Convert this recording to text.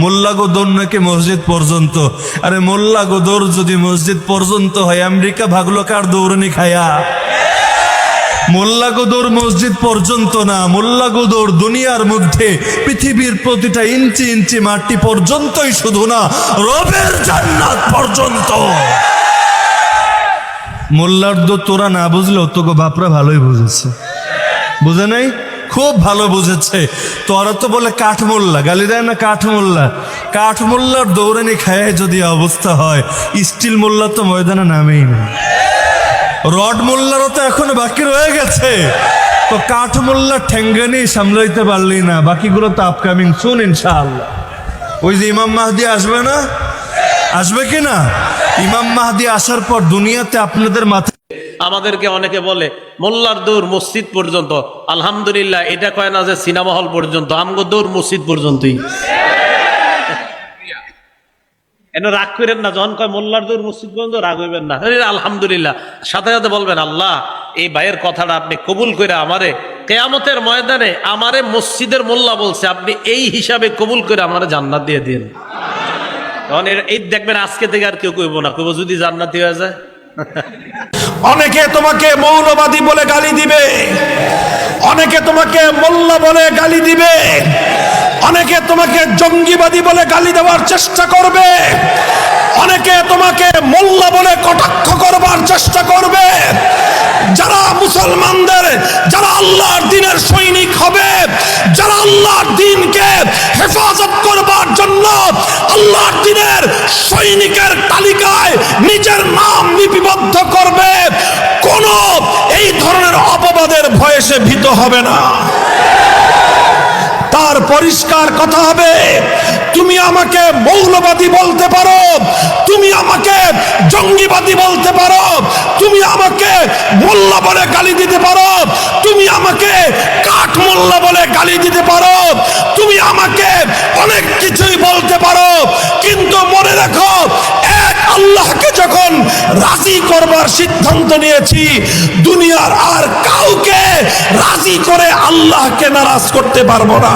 মোল্লা গোদর নাকি মসজিদ পর্যন্ত? আরে মোল্লা গোদর যদি মসজিদ পর্যন্ত হয়, আমেরিকা ভাগলো কার দৌড়নি খায়া? মোল্লা গোদর মসজিদ পর্যন্ত না, মোল্লা গোদর দুনিয়ার মধ্যে পৃথিবীর প্রতিটা ইঞ্চি ইঞ্চি মাটি পর্যন্তই শুধু না, রবের জান্নাত পর্যন্ত। মোল্লার দো তোরা না বুঝলেও তোকে বাপরা ভালোই বুঝেছে। বুঝে নাই? খুব ভালো বুঝেছে। তোরা তো বলে কাঠমোল্লা গালি দেয় না কাঠমোল্লা? কাঠমোল্লার দৌড়ানি খায় যদি অবস্থা হয়, স্টিল মোল্লা তো ময়দানে নামেই না। রড মোল্লারও তো এখনও বাকি রয়ে গেছে। তো কাঠ মোল্লা ঠেঙ্গানি সামলাইতে পারলি না, বাকিগুলো তো আপকামিং শুন ইনশাআল্লাহ। ওই যে ইমাম মাহদি আসবে না? আসবে কি না? ইমাম মাহদি আসার পর দুনিয়াতে আপনাদের মাথায় আমাদেরকে অনেকে বলে, মোল্লার দৌড় মসজিদ পর্যন্ত। আলহামদুলিল্লাহ, এটা কয় না যে সিনেমা হল পর্যন্ত। আমগো দৌড় মসজিদ পর্যন্তই। এনে রাগ করেন না, যখন কয় মোল্লার দৌড় মসজিদ পর্যন্ত, রাগ হইবেন না। আলহামদুলিল্লাহ, সাথে সাথে বলবেন, আল্লাহ, এই ভাইয়ের কথাটা আপনি কবুল করে আমারে, কেয়ামতের ময়দানে আমারে মসজিদের মোল্লা বলছে, আপনি এই হিসাবে কবুল করে আমারে জান্নাত দিয়ে দিন। তখন এই দেখবেন, আজকে থেকে আর কেউ কইব না, কইব যদি জান্নাতি হয়ে যায়। অনেকে তোমাকে মৌলবাদী বলে গালি দিবে। অনেকে তোমাকে মোল্লা বলে গালি দিবে। অনেকে তোমাকে জঙ্গিবাদী বলে গালি দেওয়ার চেষ্টা করবে। অনেকে তোমাকে মোল্লা বলে কটাক্ষ করবার চেষ্টা করবে। যারা মুসলমানদের, যারা আল্লাহর দিনের সৈনিক হবে, যারা আল্লাহর দিনকে হেফাজত করবার জন্য আল্লাহর দিনের সৈনিকের তালিকায় নিজের নাম লিপিবদ্ধ করবে। কোন এই ধরনের অপবাদের ভয়ে সে ভীত হবে না। তার পরিষ্কার কথা হবে, তুমি আমাকে মৌলবাদী বলতে পারো, তুমি আমাকে জঙ্গিবাদী বলতে পারো, তুমি আমাকে মোল্লা বলে গালি দিতে পারো, তুমি আমাকে কাঠ মোল্লা বলে গালি দিতে পারো আমাকে অনেক কিছুই বলতে পারো, কিন্তু মনে রাখো, এক আল্লাহকে যখন রাজি করবার সিদ্ধান্ত নিয়েছি, দুনিয়ার আর কাউকে রাজি করে আল্লাহকে নারাজ করতে পারব না।